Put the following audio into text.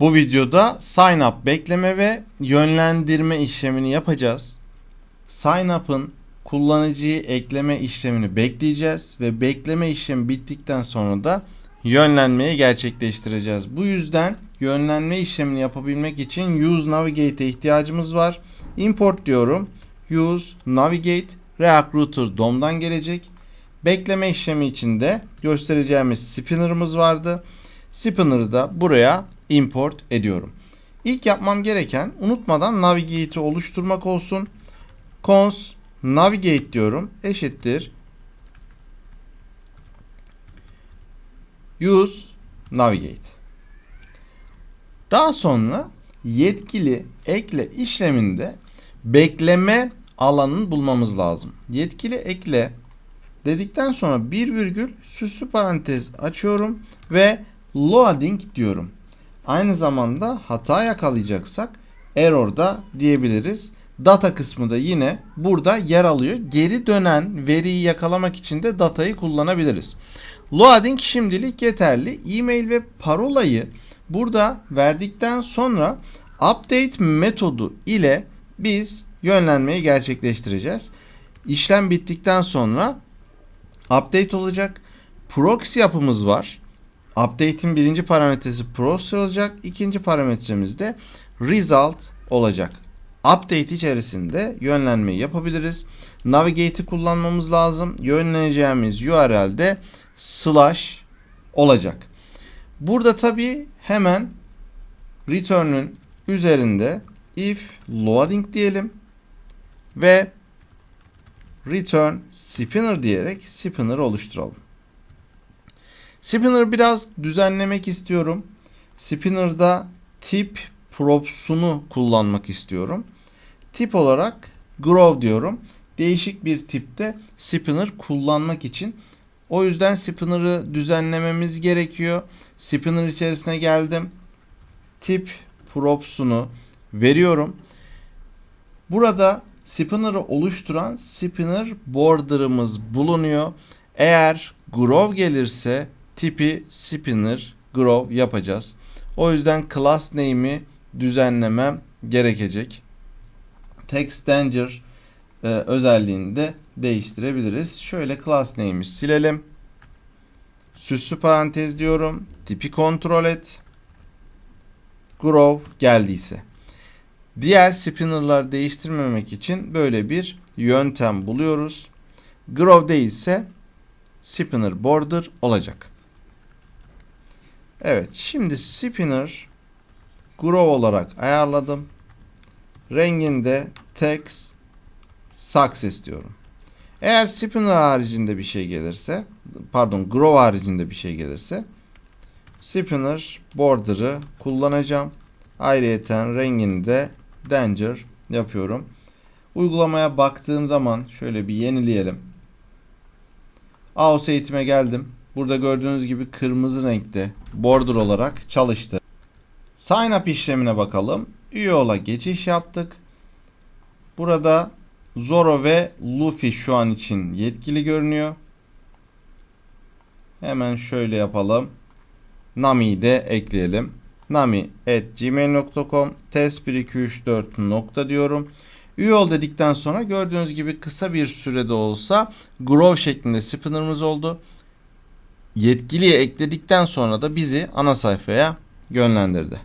Bu videoda sign up bekleme ve yönlendirme işlemini yapacağız. Sign up'ın kullanıcıyı ekleme işlemini bekleyeceğiz ve bekleme işlemi bittikten sonra da yönlenmeyi gerçekleştireceğiz. Bu yüzden yönlenme işlemini yapabilmek için use navigate'e ihtiyacımız var. Import diyorum. Use navigate React Router DOM'dan gelecek. Bekleme işlemi için de göstereceğimiz spinner'ımız vardı. Spinner'ı da buraya import ediyorum. İlk yapmam gereken unutmadan navigate'i oluşturmak olsun. cons navigate diyorum eşittir use navigate. Daha sonra yetkili ekle işleminde bekleme alanını bulmamız lazım. Yetkili ekle dedikten sonra bir virgül süslü parantez açıyorum ve loading diyorum. Aynı zamanda hata yakalayacaksak error da diyebiliriz. Data kısmı da yine burada yer alıyor. Geri dönen veriyi yakalamak için de datayı kullanabiliriz. Loading şimdilik yeterli. E-mail ve parolayı burada verdikten sonra update metodu ile biz yönlenmeyi gerçekleştireceğiz. İşlem bittikten sonra update olacak. Proxy yapımız var. Update'in birinci parametresi proxy olacak. İkinci parametremiz de result olacak. Update içerisinde yönlenmeyi yapabiliriz. Navigate'i kullanmamız lazım. Yönleneceğimiz URL'de slash olacak. Burada tabi hemen return'ün üzerinde if loading diyelim ve return spinner diyerek spinner oluşturalım. Spinner biraz düzenlemek istiyorum. Spinner'da tip props'unu kullanmak istiyorum. Tip olarak grow diyorum. Değişik bir tipte spinner kullanmak için. O yüzden spinner'ı düzenlememiz gerekiyor. Spinner içerisine geldim. Tip props'unu veriyorum. Burada spinner'ı oluşturan spinner border'ımız bulunuyor. Eğer grow gelirse tipi spinner grow yapacağız. O yüzden class name'i düzenlemem gerekecek. Text danger e, özelliğini de değiştirebiliriz. Şöyle class name'i silelim. Süslü parantez diyorum. Tipi kontrol et. Grow geldiyse. Diğer spinner'lar değiştirmemek için böyle bir yöntem buluyoruz. Grow değilse spinner border olacak. Evet şimdi spinner grow olarak ayarladım. Renginde text success diyorum. Eğer spinner haricinde bir şey gelirse pardon grow haricinde bir şey gelirse spinner border'ı kullanacağım. Ayrıyeten rengini de danger yapıyorum. Uygulamaya baktığım zaman şöyle bir yenileyelim. AOS eğitime geldim. Burada gördüğünüz gibi kırmızı renkte border olarak çalıştı. Sign up işlemine bakalım. Üye ola geçiş yaptık. Burada Zoro ve Luffy şu an için yetkili görünüyor. Hemen şöyle yapalım. Nami'yi de ekleyelim. Nami at gmail.com test1234 nokta diyorum. Üye ol dedikten sonra gördüğünüz gibi kısa bir sürede olsa grow şeklinde spinner'ımız oldu. Yetkiliye ekledikten sonra da bizi ana sayfaya yönlendirdi.